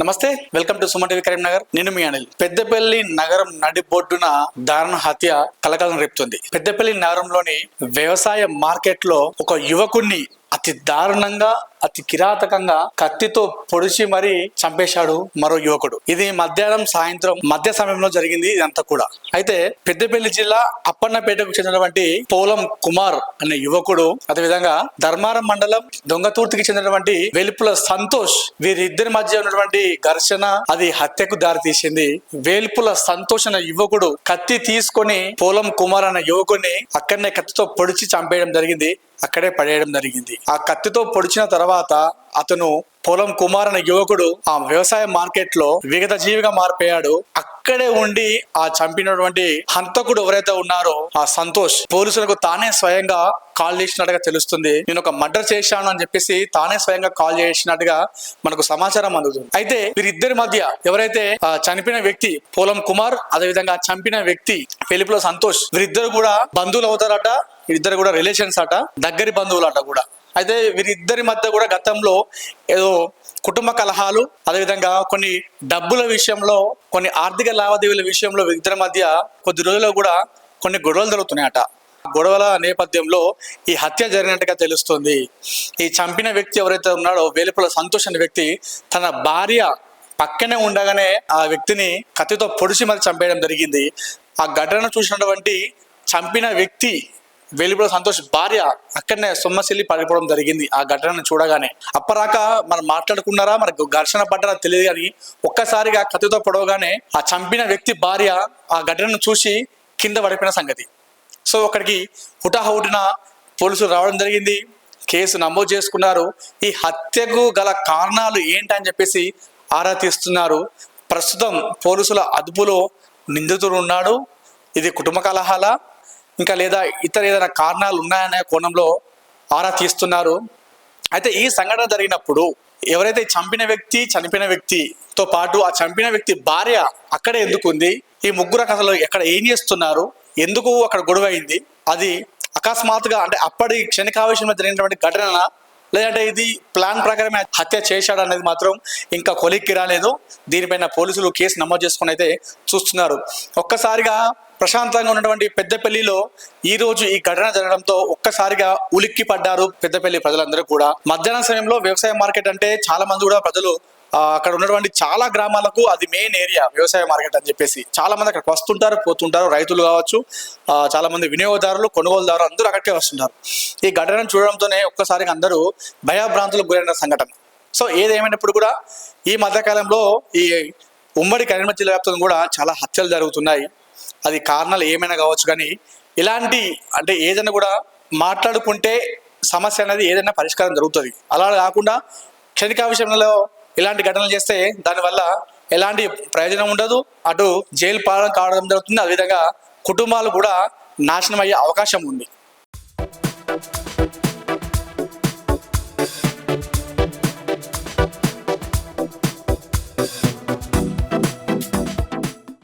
నమస్తే welcome to Suman TV Karimnagar. నేను మీ అనిల్. పెద్దపల్లి నగరం నడిబొడ్డున దారుణ హత్య కలకలం రేపుతుంది. పెద్దపల్లి నగరంలోని వ్యవసాయ మార్కెట్లో ఒక యువకుణ్ణి అతి దారుణంగా అతి కిరాతకంగా కత్తితో పొడిచి మరీ చంపేశాడు మరో యువకుడు. ఇది మధ్యాహ్నం సాయంత్రం మధ్య సమయంలో జరిగింది ఇదంతా కూడా. అయితే పెద్దపల్లి జిల్లా అప్పన్నపేటకు చెందినటువంటి పోలం కుమార్ అనే యువకుడు అదేవిధంగా ధర్మారం మండలం దొంగతూర్తికి చెందినటువంటి వెలుపుల సంతోష్ వీరిద్దరి మధ్య ఉన్నటువంటి ఘర్షణ అది హత్యకు దారి తీసింది వేల్పుల సంతోష్ అనే యువకుడు కత్తి తీసుకొని పోలం కుమార్ అనే యువకుడిని అక్కడనే కత్తితో పొడిచి చంపేయడం జరిగింది అక్కడే పడేయడం జరిగింది. ఆ కత్తితో పొడిచిన తర్వాత తర్వాత అతను పొలం కుమార్ అనే యువకుడు ఆ వ్యవసాయ మార్కెట్లో విగత జీవిగా మారిపోయాడు. అక్కడే ఉండి ఆ చంపినటువంటి హంతకుడు ఎవరైతే ఉన్నారో ఆ సంతోష్ పోలీసులకు తానే స్వయంగా కాల్ చేసినట్టుగా తెలుస్తుంది. నేను ఒక మర్డర్ చేశాను అని చెప్పేసి తానే స్వయంగా కాల్ చేసినట్టుగా మనకు సమాచారం అందుతుంది. అయితే వీరిద్దరి మధ్య ఎవరైతే చనిపోయిన వ్యక్తి పోలం కుమార్ అదేవిధంగా విధంగా చంపిన వ్యక్తి పెళ్ళిపులో సంతోష్ వీరిద్దరు కూడా బంధువులు అవుతారట వీరిద్దరు కూడా రిలేషన్స్ అట దగ్గరి బంధువులు అట కూడా. అయితే వీరిద్దరి మధ్య కూడా గతంలో ఏదో కుటుంబ కలహాలు అదేవిధంగా కొన్ని డబ్బుల విషయంలో కొన్ని ఆర్థిక లావాదేవీల విషయంలో వీరిద్దరి మధ్య కొద్ది రోజుల్లో కూడా కొన్ని గొడవలు జరుగుతున్నాయట. గొడవల నేపథ్యంలో ఈ హత్య జరిగినట్టుగా తెలుస్తుంది. ఈ చంపిన వ్యక్తి ఎవరైతే ఉన్నాడో వేలుపుల సంతోష్ అనే వ్యక్తి తన భార్య పక్కనే ఉండగానే ఆ వ్యక్తిని కత్తితో పొడిచి మరి చంపేయడం జరిగింది. ఆ ఘటన చూసినటువంటి చంపిన వ్యక్తి వెలుపుల సంతోష్ భార్య అక్కడనే సొమ్మసిల్లి పడిపోవడం జరిగింది. ఆ ఘటనను చూడగానే అప్పరాక మనం మాట్లాడుకున్నారా? మనకు ఘర్షణ పడ్డారా తెలియదు కానీ ఒక్కసారిగా కత్తితో పొడవగానే ఆ చంపిన వ్యక్తి భార్య ఆ ఘటనను చూసి కింద పడిపోయిన సంగతి. సో అక్కడికి హుటాహుటిన పోలీసులు రావడం జరిగింది. కేసు నమోదు చేసుకున్నారు. ఈ హత్యకు గల కారణాలు ఏంటని చెప్పేసి ఆరా తీస్తున్నారు. ప్రస్తుతం పోలీసుల అదుపులో నిందితుడు ఉన్నాడు. ఇది కుటుంబ కలహాల ఇంకా లేదా ఇతర ఏదైనా కారణాలు ఉన్నాయనే కోణంలో ఆరా తీస్తున్నారు. అయితే ఈ సంఘటన జరిగినప్పుడు ఎవరైతే చంపిన వ్యక్తి చనిపోయిన వ్యక్తితో పాటు ఆ చంపిన వ్యక్తి భార్య అక్కడే ఎందుకుంది? ఈ ముగ్గురు అసలు ఎక్కడ ఏం చేస్తున్నారు? ఎందుకు అక్కడ గొడవ అయింది అది అకస్మాత్తుగా అంటే అప్పటి క్షణికావేశంలో జరిగినటువంటి ఘటన లేదంటే ఇది ప్లాన్ ప్రకారమే హత్య చేశాడు అనేది మాత్రం ఇంకా కొలిక్కి రాలేదు. దీనిపైన పోలీసులు కేసు నమోదు చేసుకుని అయితే చూస్తున్నారు. ఒక్కసారిగా ప్రశాంతంగా ఉన్నటువంటి పెద్దపల్లిలో ఈ రోజు ఈ ఘటన జరగడంతో ఒక్కసారిగా ఉలిక్కి పడ్డారు పెద్దపల్లి ప్రజలందరూ కూడా. మధ్యాహ్నం సమయంలో వ్యవసాయ మార్కెట్ అంటే చాలా మంది కూడా ప్రజలు అక్కడ ఉన్నటువంటి చాలా గ్రామాలకు అది మెయిన్ ఏరియా వ్యవసాయ మార్కెట్ అని చెప్పేసి. చాలా మంది అక్కడికి వస్తుంటారు పోతుంటారు. రైతులు కావచ్చు చాలా మంది వినియోగదారులు కొనుగోలుదారులు అందరూ అక్కడికే వస్తుంటారు. ఈ ఘటనను చూడడంతోనే ఒక్కసారిగా అందరూ భయభ్రాంతులకు గురైన సంఘటన. సో ఏదేమైనప్పుడు కూడా ఈ మధ్యకాలంలో ఈ ఉమ్మడి కరీంనగర్ జిల్లా వ్యాప్తంగా కూడా చాలా హత్యలు జరుగుతున్నాయి. అది కారణాలు ఏమైనా కావచ్చు కానీ ఇలాంటి అంటే ఏదైనా కూడా మాట్లాడుకుంటే సమస్య అనేది ఏదైనా పరిష్కారం జరుగుతుంది. అలా కాకుండా క్షణిక విషయంలో ఇలాంటి ఘటనలు చేస్తే దానివల్ల ఎలాంటి ప్రయోజనం ఉండదు. అటు జైలు పాలన కావడం జరుగుతుంది. అదేవిధంగా కుటుంబాలు కూడా నాశనం అయ్యే అవకాశం ఉంది.